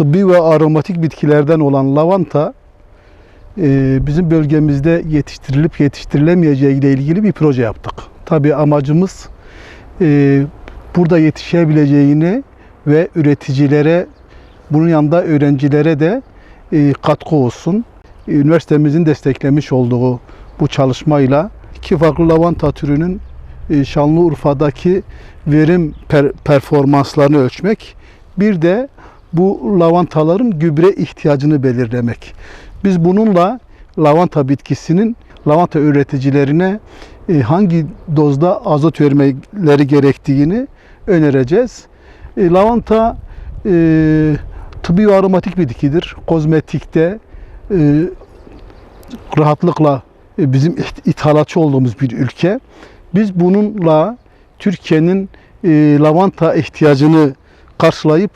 tıbbi ve aromatik bitkilerden olan lavanta e, bizim bölgemizde yetiştirilip yetiştirilemeyeceği ile ilgili bir proje yaptık. Tabii amacımız e, burada yetişebileceğini ve üreticilere bunun yanında öğrencilere de e, katkı olsun. Üniversitemizin desteklemiş olduğu bu çalışmayla iki farklı lavanta türünün Şanlıurfa'daki verim per- performanslarını ölçmek, bir de bu lavantaların gübre ihtiyacını belirlemek. Biz bununla lavanta bitkisinin lavanta üreticilerine e, hangi dozda azot vermeleri gerektiğini önereceğiz. E, lavanta e, tıbbi aromatik bitkidir. Kozmetikte e, rahatlıkla e, bizim it- ithalatçı olduğumuz bir ülke. Biz bununla Türkiye'nin e, lavanta ihtiyacını karşılayıp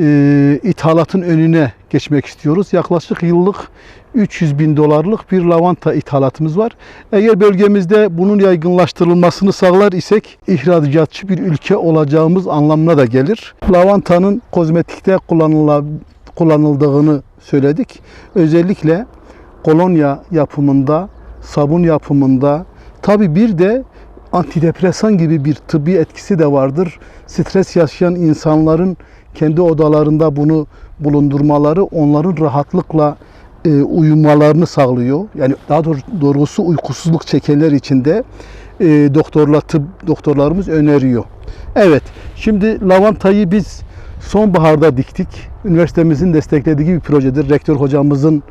e, ithalatın önüne geçmek istiyoruz. Yaklaşık yıllık 300 bin dolarlık bir lavanta ithalatımız var. Eğer bölgemizde bunun yaygınlaştırılmasını sağlar isek ihracatçı bir ülke olacağımız anlamına da gelir. Lavantanın kozmetikte kullanıldığını söyledik. Özellikle kolonya yapımında, sabun yapımında, tabi bir de antidepresan gibi bir tıbbi etkisi de vardır. Stres yaşayan insanların kendi odalarında bunu bulundurmaları onların rahatlıkla e, uyumalarını sağlıyor. Yani daha doğru- doğrusu uykusuzluk çekenler için de e, doktorlar tıp doktorlarımız öneriyor. Evet, şimdi lavantayı biz sonbaharda diktik. Üniversitemizin desteklediği bir projedir. Rektör hocamızın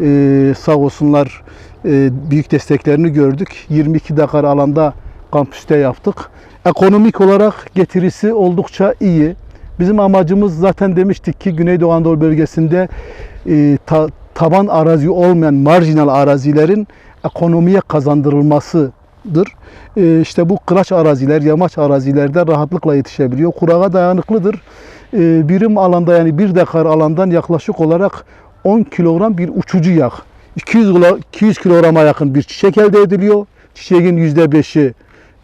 e, sağ olsunlar e, büyük desteklerini gördük. 22 dekar alanda kampüste yaptık. Ekonomik olarak getirisi oldukça iyi. Bizim amacımız zaten demiştik ki Güneydoğu Anadolu bölgesinde e, ta- taban arazi olmayan marjinal arazilerin ekonomiye kazandırılmasıdır. E, işte bu kıraç araziler, yamaç arazilerde rahatlıkla yetişebiliyor. Kurağa dayanıklıdır. E, birim alanda yani bir dekar alandan yaklaşık olarak 10 kilogram bir uçucu yağ. 200, kilo- 200 kilograma yakın bir çiçek elde ediliyor. Çiçeğin %5'i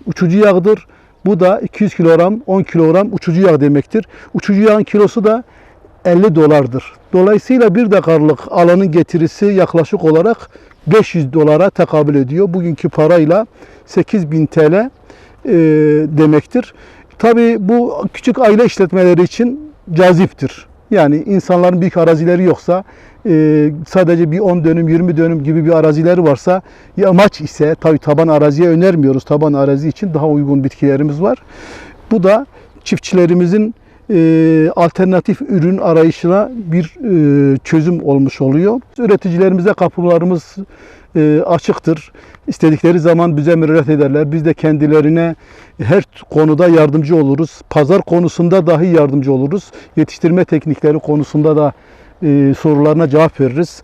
uçucu yağdır. Bu da 200 kilogram, 10 kilogram uçucu yağ demektir. Uçucu yağın kilosu da 50 dolardır. Dolayısıyla bir dekarlık alanın getirisi yaklaşık olarak 500 dolara tekabül ediyor. Bugünkü parayla 8000 TL e, demektir. Tabii bu küçük aile işletmeleri için caziptir. Yani insanların büyük arazileri yoksa e, sadece bir 10 dönüm 20 dönüm gibi bir arazileri varsa yamaç ise tabii taban araziye önermiyoruz. Taban arazi için daha uygun bitkilerimiz var. Bu da çiftçilerimizin e, alternatif ürün arayışına bir e, çözüm olmuş oluyor. Üreticilerimize kapılarımız e, açıktır. İstedikleri zaman bize müracaat ederler. Biz de kendilerine her konuda yardımcı oluruz. Pazar konusunda dahi yardımcı oluruz. Yetiştirme teknikleri konusunda da e, sorularına cevap veririz.